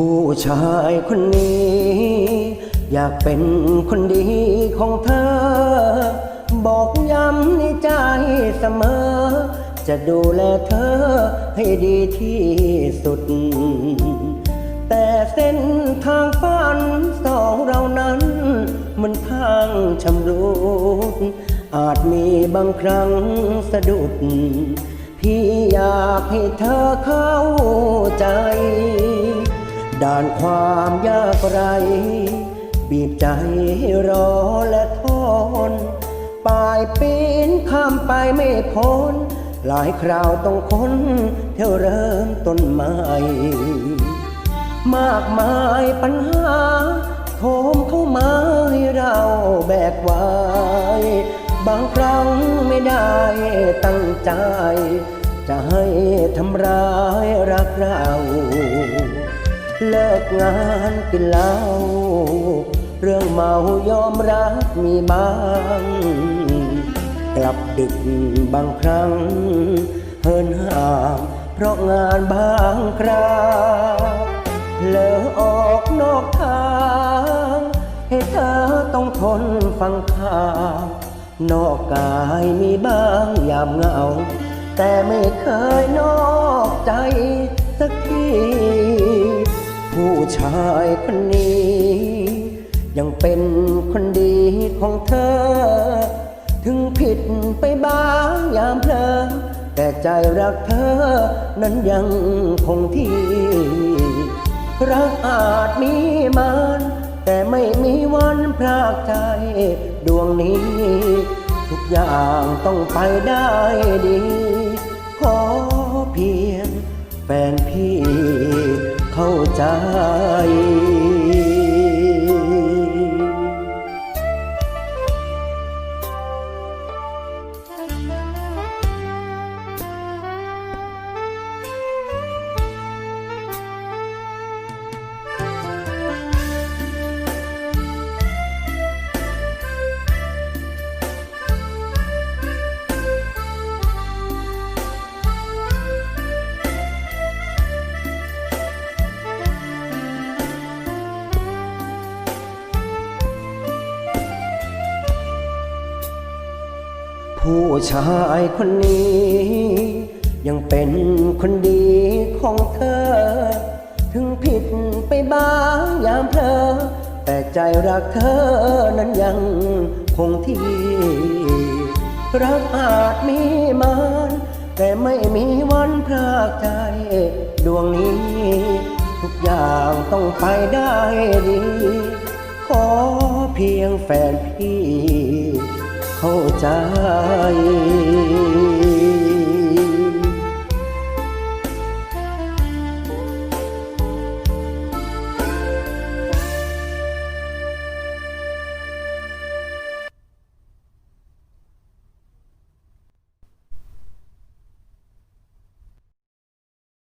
ผู้ชายคนนี้ อยากเป็นคนดีของเธอ บอกย้ำในใจเสมอ จะดูแลเธอให้ดีที่สุด แต่เส้นทางฝันสองเรานั้น มันทางชำรุดอาจมีบางครั้งสะดุด พี่อยากให้เธอเข้าใจ ด่านความยากไร บีบใจให้รอและทนปลายปีนข้ามไปไม่พ้น หลายคราวต้องค้นเที่ยวเริ่มต้นใหม่ มากมายปัญหาโถมเข้ามาให้เราแบกไว้ บางครั้งไม่ได้ตั้งใจ จะให้ทำร้ายรักเรา เลิกงานกินเหล้าเรื่องเมายอมรับมีบ้าง กลับดึกบางครั้ง เฮินห่างเพราะงานบางคราเลอออกนอกทางให้เธอต้องทนฟังข่าวนอกกายมีบ้างยามเหงา แต่ไม่เคยนอกใจสักที ชายคนนี้ ยังเป็นคนดีของเธอ ถึงผิดไปบ้างยามเพลอแต่ใจรักเธอนั้นยังคงที่ รักอาจมีมันแต่ไม่มีวันพรากใจดวงนี้ ทุกอย่างต้องไปได้ดี ขอเพียงแฟนพี่ ใจ ผู้ชายคนนี้ ยังเป็นคนดีของเธอ ถึงผิดไปบ้างยามเพลอแต่ใจรักเธอนั้นยังคงที่ รักอาจมีมันแต่ไม่มีวันพรากใจดวงนี้ ทุกอย่างต้องไปได้ดี ขอเพียงแฟนพี่ เข้าใจ